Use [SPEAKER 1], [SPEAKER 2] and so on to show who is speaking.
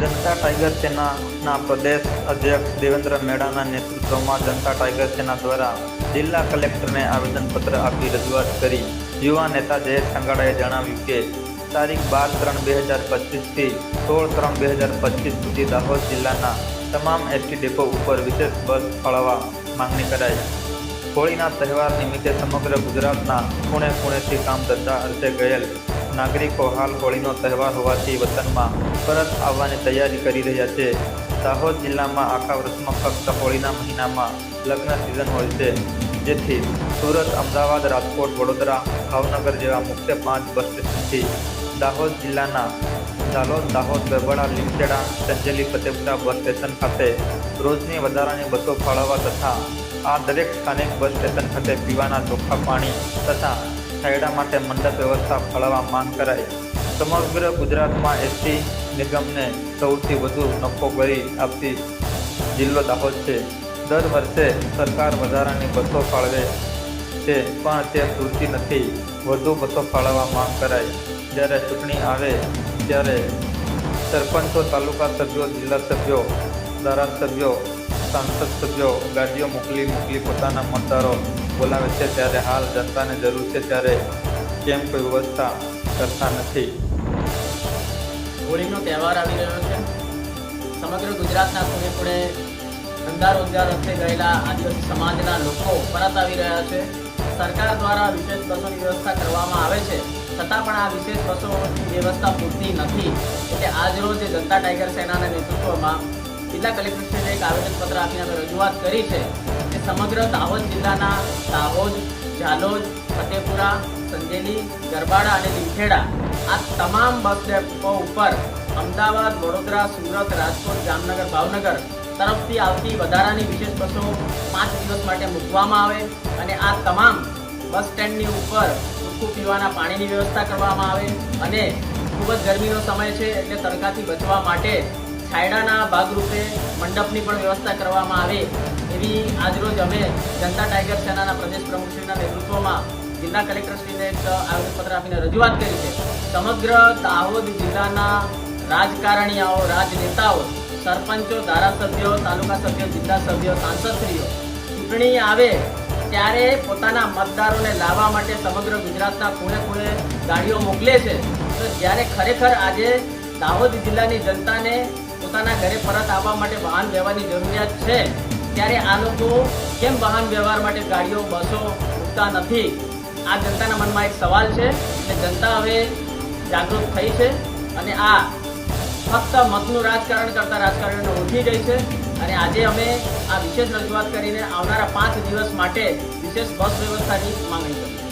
[SPEAKER 1] જનતા tiger સેનાના પ્રદેશ અધ્યક્ષ દેવેન્દ્ર મેડાના નેતૃત્વમાં જનતા ટાઈગર સેના દ્વારા જિલ્લા કલેક્ટરને આવેદનપત્ર આપી રજૂઆત કરી. યુવા નેતા જયેશ સંગાડાએ જણાવ્યું કે, તારીખ બાર ત્રણ બે હજાર પચીસથી સોળ ત્રણ બે હજાર પચીસ સુધી દાહોદ જિલ્લાના તમામ એસટી ડેપો ઉપર વિશેષ બસ ફાળવવા માંગણી કરાઈ. હોળીના તહેવાર નિમિત્તે સમગ્ર ગુજરાતના ખૂણે ખૂણેથી કામ ધંધા અર્થે ગયેલ નાગરિકો હાલ હોળીનો તહેવાર હોવાથી વતનમાં પરત આવવાની તૈયારી કરી રહ્યા છે. દાહોદ જિલ્લામાં આખા વર્ષમાં ફક્ત હોળીના મહિનામાં લગ્ન સિઝન હોય છે. જેથી સુરત, અમદાવાદ, રાજકોટ, વડોદરા, ભાવનગર જેવા મુખ્ય પાંચ બસ સ્ટેશનથી દાહોદ જિલ્લાના દાલોદ, દાહોદ ગરબડા લીમખેડા, સંજેલી, ફતેપુરા બસ સ્ટેશન ખાતે રોજની વધારાની બસો ફાળવવા તથા આ દરેક સ્થાનિક બસ સ્ટેશન ખાતે પીવાના ચોખ્ખા પાણી તથા છાયડા માટે મંડપ વ્યવસ્થા ફાળવવા માંગ કરાઈ. સમગ્ર ગુજરાતમાં એસટી નિગમને સૌથી વધુ નફો ભરી આપતી જિલ્લો દાહોદ છે. દર વર્ષે સરકાર વધારાની બસો ફાળવે છે, પણ તે પૂરતી નથી. વધુ બસો ફાળવવા માંગ કરાઈ. જ્યારે ચૂંટણી આવે ત્યારે સરપંચો, તાલુકા સભ્યો, જિલ્લા સભ્યો, ધારાસભ્યો, સાંસદ સભ્યો ગાડીઓ મોકલી મોકલી પોતાના મતદારો બોલાવે છે ત્યારે હાલ જનતાને જરૂર છે ત્યારે કેમ કોઈ વ્યવસ્થા કરતા નથી.
[SPEAKER 2] હોળીનો તહેવાર આવી રહ્યો છે. સમગ્ર ગુજરાતના ખૂણે ખૂણે ધંધા રોજગાર અર્થે ગયેલા આદિવાસી સમાજના લોકો પરત આવી રહ્યા છે. સરકાર દ્વારા વિશેષ બસોની વ્યવસ્થા કરવામાં આવે છે. છતાં પણ આ વિશેષ બસોની વ્યવસ્થા પૂરતી નથી. એટલે આજરોજ જનતા ટાઈગર સેનાના નેતૃત્વમાં જિલ્લા કલેક્ટરશ્રીને એક આવેદનપત્ર આપીને અમે રજૂઆત કરી છે કે સમગ્ર દાહોદ જિલ્લાના દાહોદ, ઝાલોદ, ફતેપુરા, સંજેલી, ગરબાડા અને લીમખેડા આ તમામ બસ ડેપો ઉપર અમદાવાદ, વડોદરા, સુરત, રાજકોટ, જામનગર, ભાવનગર તરફથી આવતી વધારાની વિશેષ બસો પાંચ દિવસ માટે મૂકવામાં આવે અને આ તમામ બસ સ્ટેન્ડની ઉપર ચોખ્ખું પીવાના પાણીની વ્યવસ્થા કરવામાં આવે અને ખૂબ જ ગરમીનો સમય છે એટલે તડકાથી બચવા માટે છાયડાના ભાગરૂપે મંડપની પણ વ્યવસ્થા કરવામાં આવે એવી આજરોજ અમે જનતા ટાઈગર સેનાના પ્રદેશ પ્રમુખશ્રીના નેતૃત્વમાં જિલ્લા કલેક્ટરશ્રીને એક આવેદનપત્ર આપીને રજૂઆત કરી છે. સમગ્ર દાહોદ જિલ્લાના રાજકારણીયાઓ રાજનેતાઓ, સરપંચો, ધારાસભ્યો, તાલુકા સભ્યો, જિલ્લા સભ્યો, સાંસદશ્રીઓ ચૂંટણી આવે ત્યારે પોતાના મતદારોને લાવવા માટે સમગ્ર ગુજરાતના ખૂણે ખૂણે ગાડીઓ મોકલે છે. તો જ્યારે ખરેખર આજે દાહોદ જિલ્લાની જનતાને પોતાના ઘરે પરત આવવા માટે વાહન વ્યવહારની જરૂરિયાત છે, ત્યારે આ લોકો કેમ વાહન વ્યવહાર માટે ગાડીઓ, બસો ઉઠતા નથી? આ જનતાના મનમાં એક સવાલ છે અને જનતા હવે જાગૃત થઈ છે અને આ ફક્ત મતનું રાજકારણ કરતા રાજકારણને ઓળખી ગઈ છે અને આજે અમે આ વિશેષ રજૂઆત કરીને આવનારા પાંચ દિવસ માટે વિશેષ બસ વ્યવસ્થાની માંગણી કરી